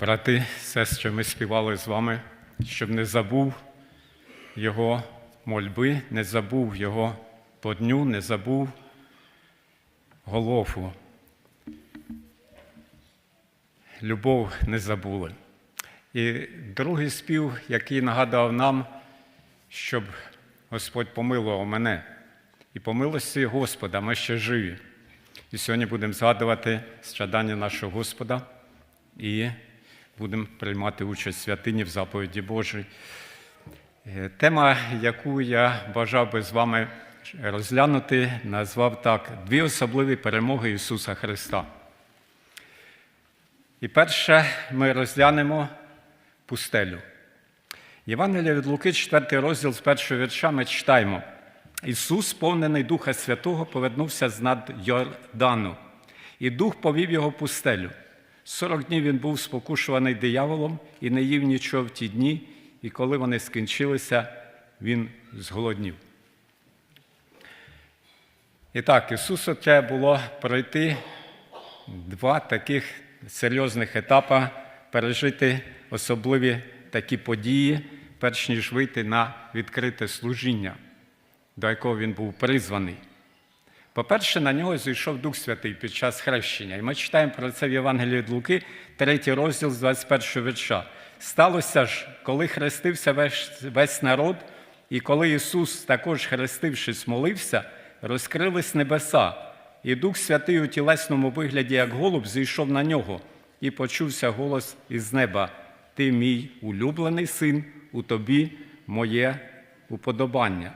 Брати, сестри, ми співали з вами, щоб не забув його мольби, не забув його по дню, не забув голову. Любов не забули. І другий спів, який нагадав нам, щоб Господь помилував мене. І по Господа ми ще живі. І сьогодні будемо згадувати страдання нашого Господа і будемо приймати участь в святині в заповіді Божій. Е, Тема, яку я бажав би з вами розглянути, назвав так: дві особливі перемоги Ісуса Христа. І перше ми розглянемо пустелю. Євангелія від Луки, 4 розділ з першого вірша, ми читаємо. Ісус, сповнений Духа Святого, повернувся з над Йордану, і Дух повів його в пустелю. Сорок днів він був спокушуваний дияволом і не їв нічого в ті дні, і коли вони скінчилися, він зголоднів. І так, Ісусу треба було пройти два таких серйозних етапи, пережити особливі такі події, перш ніж вийти на відкрите служіння, до якого він був призваний. По-перше, на нього зійшов Дух Святий під час хрещення. І ми читаємо про це в Євангелії від Луки, 3 розділ з 21 вірша. Сталося ж, коли хрестився весь, весь народ, і коли Ісус, також хрестившись, молився, розкрились небеса, і Дух Святий у тілесному вигляді, як голуб, зійшов на нього, і почувся голос із неба: Ти мій улюблений син, у тобі моє уподобання.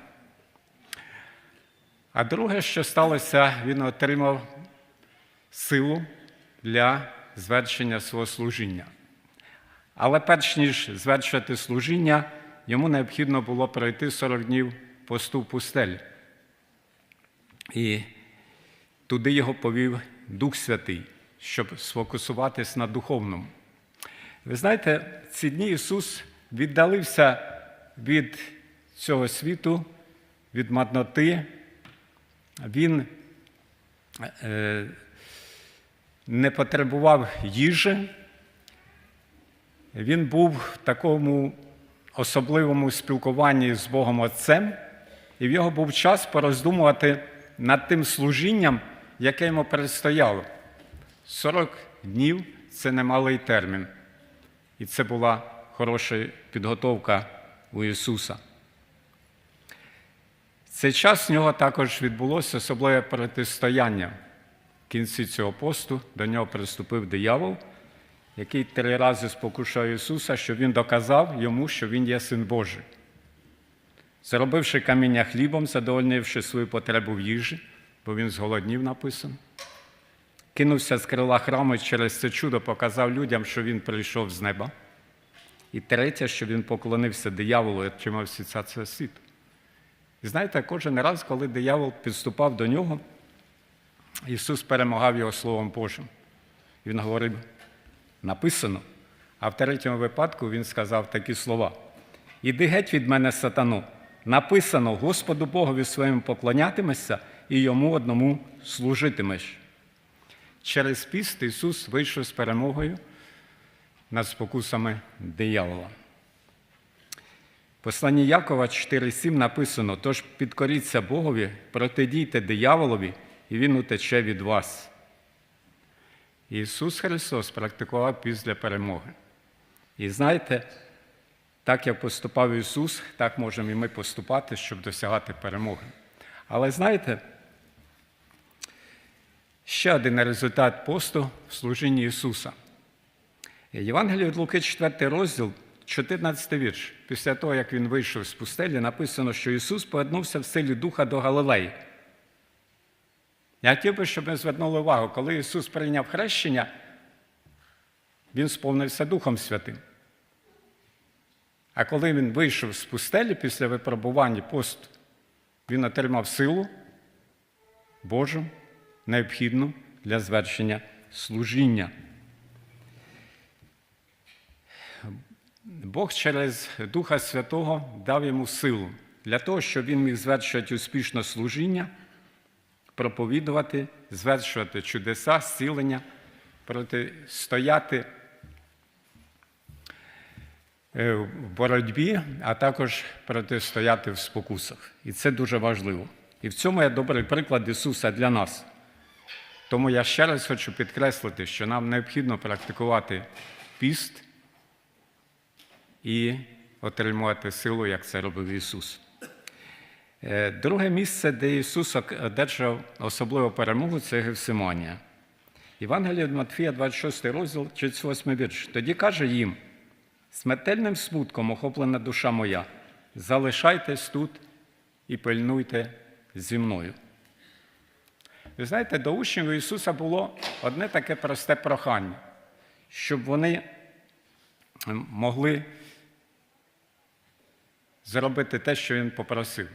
А друге, що сталося, він отримав силу для звершення свого служіння. Але перш ніж звершити служіння, йому необхідно було пройти 40 днів посту в пустелі. І туди його повів Дух Святий, щоб сфокусуватись на духовному. Ви знаєте, ці дні Ісус віддалився від цього світу, від мадноти. Він е, не потребував їжі, він був в такому особливому спілкуванні з Богом Отцем, і в його був час пороздумувати над тим служінням, яке йому предстояло. 40 днів це немалий термін. І це була хороша підготовка у Ісуса. Цей час в нього також відбулося особливе протистояння. В кінці цього посту до нього приступив диявол, який три рази спокушав Ісуса, щоб Він доказав йому, що Він є син Божий. Заробивши каміння хлібом, задовольнивши свою потребу в їжі, бо він зголоднів написано. Кинувся з крила храму і через це чудо показав людям, що він прийшов з неба. І третє, що він поклонився дияволу і отримав царства світу. І знаєте, кожен раз, коли диявол підступав до нього, Ісус перемагав його Словом Божим. Він говорив, написано. А в третьому випадку Він сказав такі слова: Іди геть від мене, сатану. Написано, Господу Богові своєму поклонятимешся і йому одному служитимеш. Через піст Ісус вийшов з перемогою над спокусами диявола. Посланні Якова 4,7 написано: тож підкоріться Богові, протидійте дияволові, і Він утече від вас. Ісус Христос практикував піст для перемоги. І знаєте, так як поступав Ісус, так можемо і ми поступати, щоб досягати перемоги. Але знаєте, ще один результат посту в служінні Ісуса. Євангеліє від Луки, 4 розділ, 14 вірш. Після того, як він вийшов з пустелі, написано, що Ісус повернувся в силі Духа до Галилеї. Я хотів би, щоб ми звернули увагу, коли Ісус прийняв хрещення, Він сповнився Духом Святим. А коли він вийшов з пустелі після випробування посту, він отримав силу Божу, необхідну для звершення служіння. Бог через Духа Святого дав йому силу для того, щоб він міг звершувати успішно служіння, проповідувати, звершувати чудеса, зцілення, протистояти е, в боротьбі, а також протистояти в спокусах. І це дуже важливо. І в цьому є добрий приклад Ісуса для нас. Тому я ще раз хочу підкреслити, що нам необхідно практикувати піст і отримувати силу, як це робив Ісус. Е, Друге місце, де Ісус одержав особливу перемогу, це Гевсиманія. Євангеліє від Матфія, 26 розділ, 38 вірш. Тоді каже їм: смертельним смутком охоплена душа моя, залишайтесь тут і пильнуйте зі мною. Ви знаєте, до учнів Ісуса було одне таке просте прохання, щоб вони могли зробити те, що Він попросив.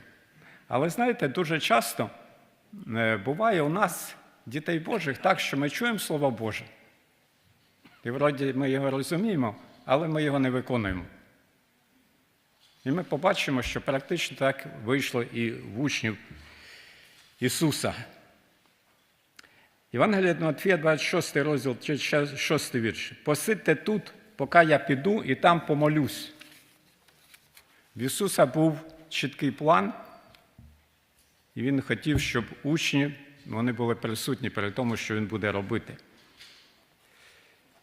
Але знаєте, дуже часто е, буває у нас, дітей Божих, так, що ми чуємо Слово Боже. І вроді ми його розуміємо, але ми його не виконуємо. І ми побачимо, що практично так вийшло і в учнів Ісуса. Євангелія від Матфія, 26 розділ, 6 вірш. Посидьте тут, поки я піду і там помолюсь. В Ісуса був чіткий план, і Він хотів, щоб учні вони були присутні при тому, що Він буде робити.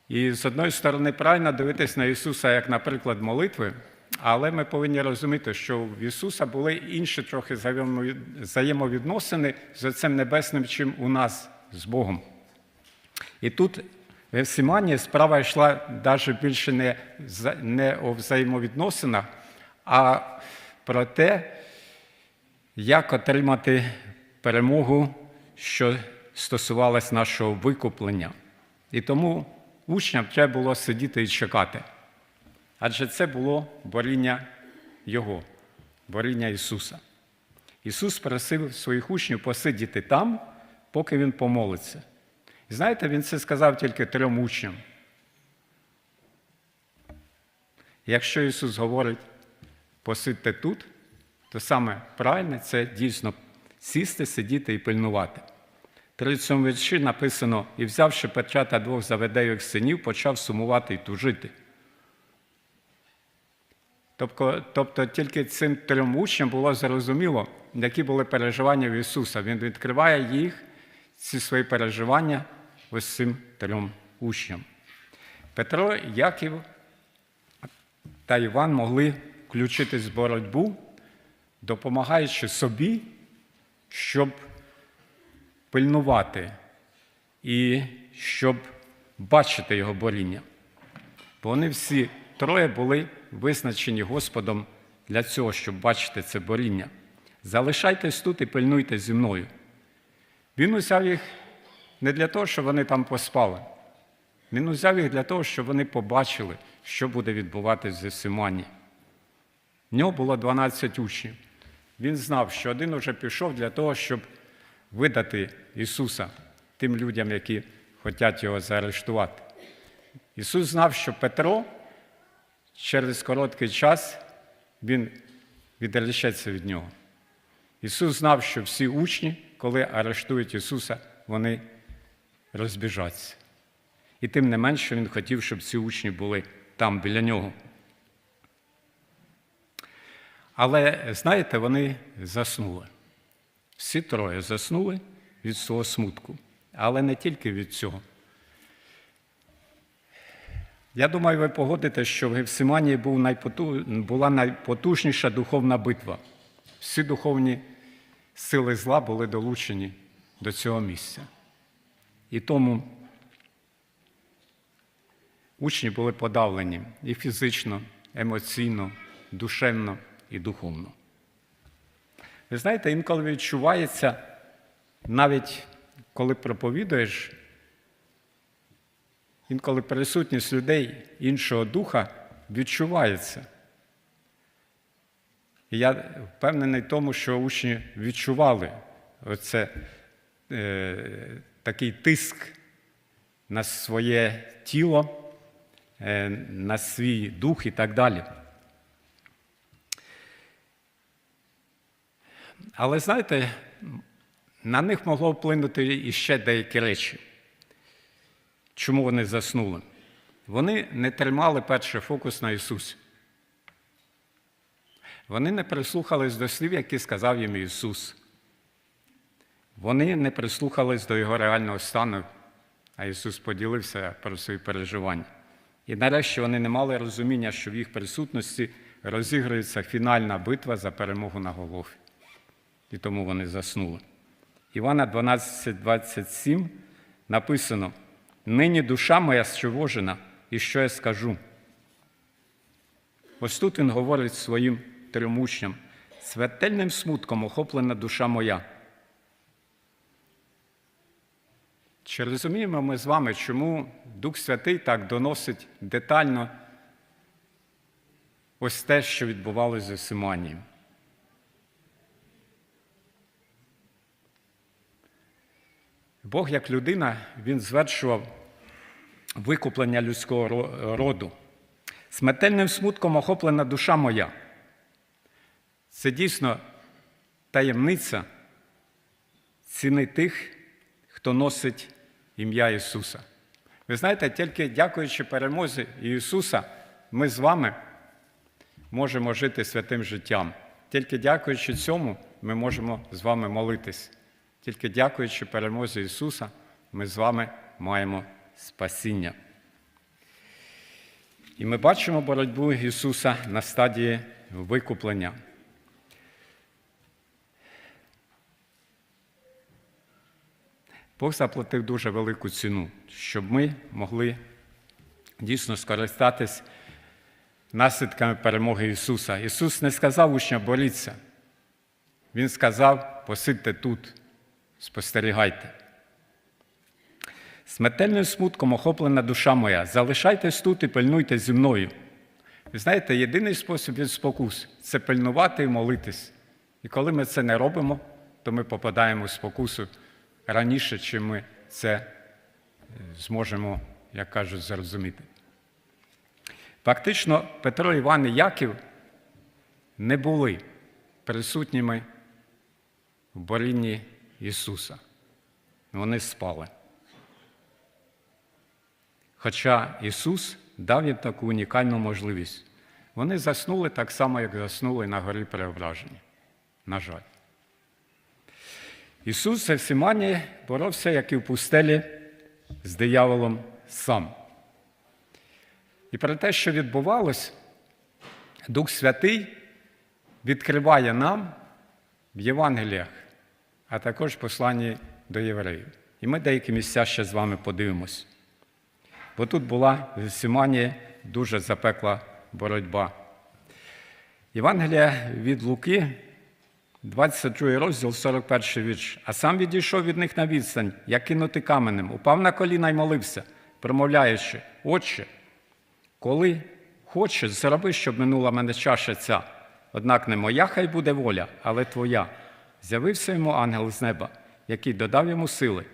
І з одної сторони, правильно дивитись на Ісуса як, наприклад, молитви, але ми повинні розуміти, що в Ісуса були інші трохи взаємовідносини з цим небесним, чим у нас з Богом. І тут в Евсимані справа йшла навіть більше не, не о взаємовідносинах, а про те, як отримати перемогу, що стосувалась нашого викуплення. І тому учням треба було сидіти і чекати. Адже це було боріння Його, боріння Ісуса. Ісус просив своїх учнів посидіти там, поки Він помолиться. Знаєте, Він це сказав тільки трьом учням. Якщо Ісус говорить, посидьте тут, то саме правильне це дійсно сісти, сидіти і пильнувати. В 37 вірші написано: і взявши печата двох заведеїх синів, почав сумувати і тужити. Тобто, тобто тільки цим трьом учням було зрозуміло, які були переживання в Ісуса. Він відкриває їх, ці свої переживання ось цим трьом учням. Петро, Яків та Іван могли включитись в боротьбу, допомагаючи собі, щоб пильнувати і щоб бачити його боріння. Бо вони всі троє були визначені Господом для цього, щоб бачити це боріння. Залишайтесь тут і пильнуйте зі мною. Він узяв їх не для того, щоб вони там поспали. Він узяв їх для того, щоб вони побачили, що буде відбуватися в Симані. В нього було 12 учнів. Він знав, що один уже пішов для того, щоб видати Ісуса тим людям, які хочуть його заарештувати. Ісус знав, що Петро через короткий час він відречеться від нього. Ісус знав, що всі учні, коли арештують Ісуса, вони розбіжаться. І тим не менше Він хотів, щоб ці учні були там біля нього. Але, знаєте, вони заснули. Всі троє заснули від свого смутку, але не тільки від цього. Я думаю, ви погодите, що в Гефсиманії був найпоту... була найпотужніша духовна битва. Всі духовні сили зла були долучені до цього місця. І тому учні були подавлені і фізично, емоційно, душевно і духовно. Ви знаєте, інколи відчувається, навіть коли проповідуєш, інколи присутність людей іншого духа відчувається. І я впевнений в тому, що учні відчували оце, е, такий тиск на своє тіло, е, на свій дух і так далі. Але знаєте, на них могло вплинути іще деякі речі. Чому вони заснули? Вони не тримали перший фокус на Ісусі. Вони не прислухались до слів, які сказав їм Ісус. Вони не прислухались до Його реального стану, а Ісус поділився про свої переживання. І нарешті вони не мали розуміння, що в їх присутності розігрується фінальна битва за перемогу на Голгофі. І тому вони заснули. Івана 12,27 написано: Нині душа моя стривожена, і що я скажу? Ось тут він говорить своїм трьом учням, «Смертельним смутком охоплена душа моя. Чи розуміємо ми з вами, чому Дух Святий так доносить детально ось те, що відбувалося з Симонієм? Бог, як людина, він звершував викуплення людського роду. Смертельним смутком охоплена душа моя. Це дійсно таємниця ціни тих, хто носить ім'я Ісуса. Ви знаєте, тільки дякуючи перемозі Ісуса, ми з вами можемо жити святим життям. Тільки дякуючи цьому, ми можемо з вами молитись. Тільки дякуючи перемозі Ісуса, ми з вами маємо спасіння. І ми бачимо боротьбу Ісуса на стадії викуплення. Бог заплатив дуже велику ціну, щоб ми могли дійсно скористатись наслідками перемоги Ісуса. Ісус не сказав учням боріться. Він сказав, посидьте тут, спостерігайте. Смертельним смутком охоплена душа моя, залишайтесь тут і пильнуйте зі мною. Ви знаєте, єдиний спосіб від спокус це пильнувати і молитись. І коли ми це не робимо, то ми попадаємо в спокусу раніше, чим ми це е, зможемо, як кажуть, зрозуміти. Фактично, Петро, Іван і Яків не були присутніми в борінні Ісуса. Вони спали. Хоча Ісус дав їм таку унікальну можливість. Вони заснули так само, як заснули на горі Преображення. На жаль. Ісус в Симані боровся, як і в пустелі, з дияволом сам. І про те, що відбувалось, Дух Святий відкриває нам в Євангеліях, а також посланні до євреїв. І ми деякі місця ще з вами подивимось. Бо тут була в Сімані дуже запекла боротьба. Євангелія від Луки, 22 розділ, 41 вірш. А сам відійшов від них на відстань, як кинути каменем, упав на коліна й молився, промовляючи, Отче, коли хочеш, зроби, щоб минула мене чаша ця. Однак не моя хай буде воля, але твоя. З'явився йому ангел з неба, який додав йому сили.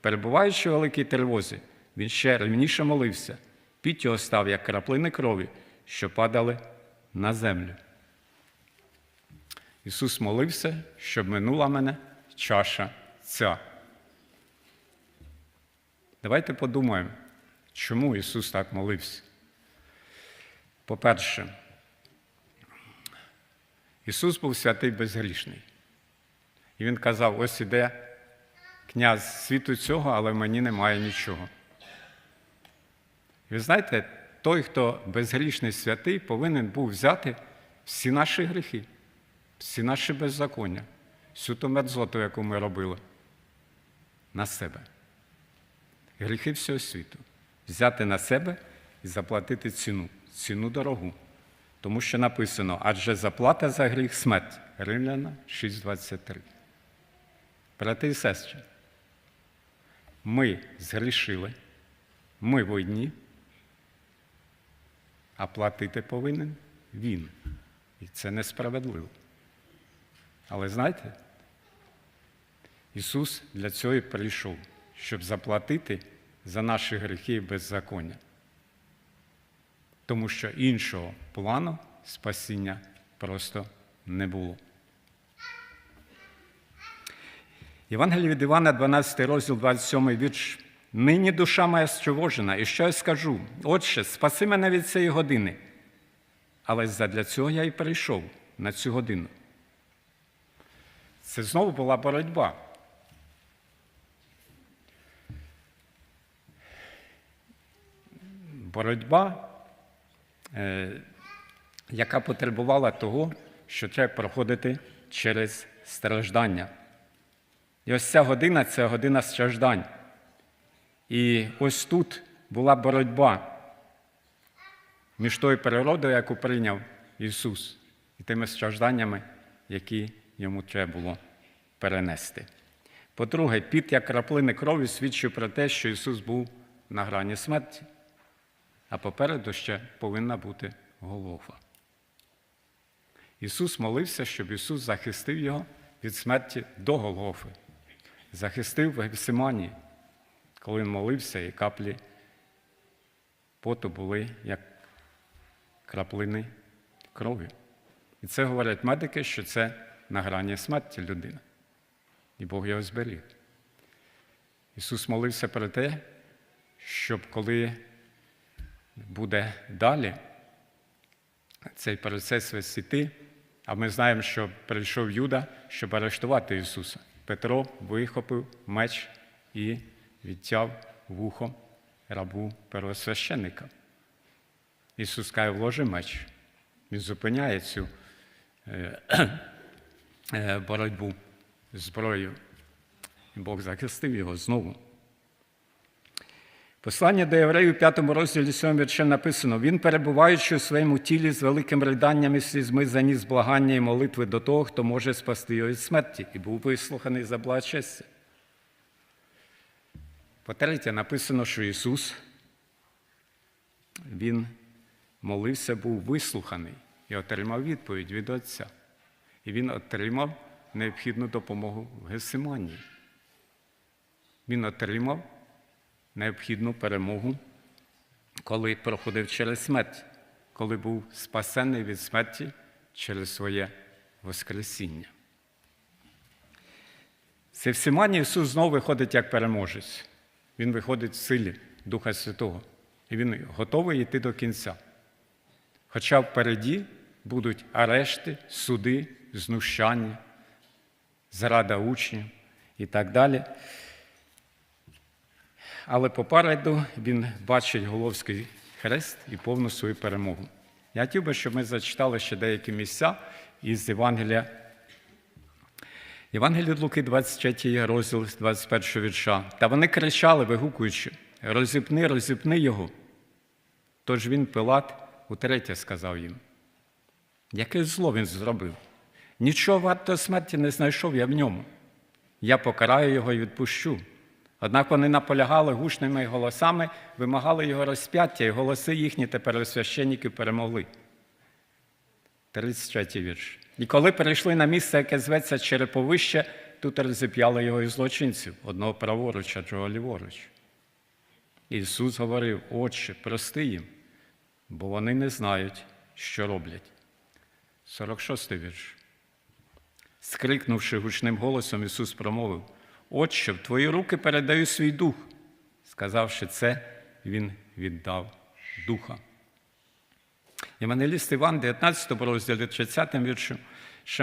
Перебуваючи у великій тривозі, він ще рівніше молився, піть його став, як краплини крові, що падали на землю. Ісус молився, щоб минула мене чаша ця. Давайте подумаємо, чому Ісус так молився. По-перше, Ісус був святий безгрішний. І Він казав: ось іде князь світу цього, але мені немає нічого. І ви знаєте, той, хто безгрішний святий, повинен був взяти всі наші гріхи, всі наші беззаконня, всю ту мерзоту, яку ми робили, на себе. Гріхи всього світу. Взяти на себе і заплатити ціну, ціну дорогу. Тому що написано, адже заплата за гріх смерть. Римляна 6,23. Брати і сестри, ми згрішили, ми винні, а платити повинен він. І це несправедливо. Але знаєте, Ісус для цього і прийшов, щоб заплатити за наші гріхи і беззаконня. Тому що іншого плану спасіння просто не було. Євангеліє від Івана, 12 розділ, 27 вірш. Нині душа моя стривожена, і що я скажу? Отче, спаси мене від цієї години. Але задля цього я й прийшов. на цю годину. Це знову була боротьба. Боротьба, е, яка потребувала того, що треба проходити через страждання. І ось ця година це година страждань. І ось тут була боротьба між тою природою, яку прийняв Ісус, і тими стражданнями, які йому треба було перенести. По-друге, під як краплини крові свідчив про те, що Ісус був на грані смерті, а попереду ще повинна бути Голгофа. Ісус молився, щоб Ісус захистив його від смерті до Голгофи, захистив в Гефсиманії, коли він молився, і каплі поту були як краплини крові. І це говорять медики, що це на грані смерті людина. І Бог його зберіг. Ісус молився про те, щоб коли буде далі цей процес весь іти, а ми знаємо, що прийшов Юда, щоб арештувати Ісуса. Петро вихопив меч і відтяв вухо рабу первосвященника. Ісус каже, вложи меч. Він зупиняє цю е, е, боротьбу зброєю. Бог захистив його знову. Послання до євреїв у 5 розділі 7 віршем написано: Він, перебуваючи у своєму тілі з великим риданням і слізьми, заніс благання і молитви до того, хто може спасти його від смерті, і був вислуханий за благочестя. По-третє, написано, що Ісус, Він молився, був вислуханий і отримав відповідь від Отця. І Він отримав необхідну допомогу в Гесиманії. Він отримав необхідну перемогу, коли проходив через смерть, коли був спасений від смерті через своє Воскресіння. Це всімані Ісус знову виходить як переможець. Він виходить в силі Духа Святого. І Він готовий йти до кінця. Хоча впереді будуть арешти, суди, знущання, зрада учнів і так далі. Але попереду він бачить Головський хрест і повну свою перемогу. Я хотів би, щоб ми зачитали ще деякі місця із Євангелія. Євангелія Луки, 23 розділ, 21 вірша. Та вони кричали, вигукуючи: розіпни, розіпни його. Тож він, Пилат, утретє сказав їм. Яке зло він зробив? Нічого варто смерті не знайшов я в ньому. Я покараю його і відпущу. Однак вони наполягали гучними голосами, вимагали його розп'яття, і голоси їхні тепер священники перемогли. 33 вірш. І коли перейшли на місце, яке зветься Череповище, тут розіп'яли його і злочинців, одного праворуч, а другого ліворуч. Ісус говорив, Отче, прости їм, бо вони не знають, що роблять. 46 вірш. Скрикнувши гучним голосом, Ісус промовив: Отче, в твої руки передаю свій дух. Сказавши це, Він віддав духа. Євангеліст Іван, 19 розділі 30 віршем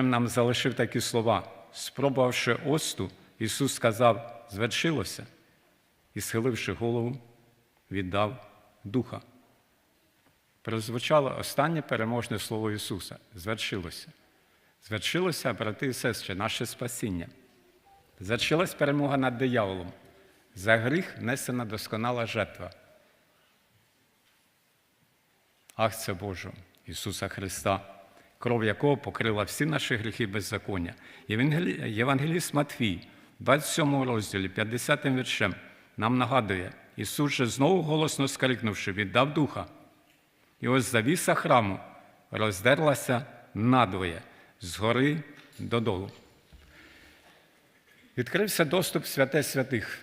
нам залишив такі слова. Спробувавши осту, Ісус сказав, звершилося, і, схиливши голову, віддав духа. Прозвучало останнє переможне слово Ісуса звершилося. Звершилося, брати і сестри, наше спасіння. Звершилась перемога над дияволом. За гріх несена досконала жертва. Акція Божого Ісуса Христа, кров якого покрила всі наші гріхи беззаконня. Євангеліст Матвій, 27 розділі, 50 віршем, нам нагадує, Ісус же знову голосно скрикнувши, віддав духа. І ось завіса храму роздерлася надвоє згори додолу. Відкрився доступ святе святих.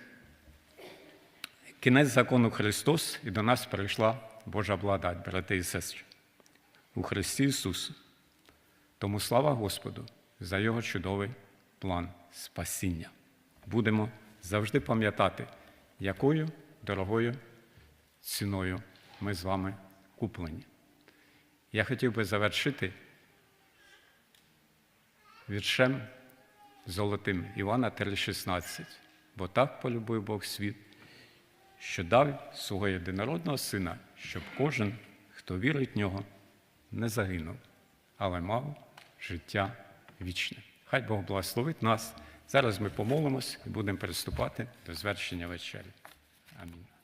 Кінець закону Христос, і до нас прийшла Божа благодать, брати і сестри, у Христі Ісусу. Тому слава Господу за Його чудовий план спасіння. Будемо завжди пам'ятати, якою дорогою ціною ми з вами куплені. Я хотів би завершити віршем золотим Івана 3,16. Бо так полюбив Бог світ, що дав свого єдинородного сина, щоб кожен, хто вірить в нього, не загинув, але мав життя вічне. Хай Бог благословить нас. Зараз ми помолимось і будемо приступати до звершення вечері. Амінь.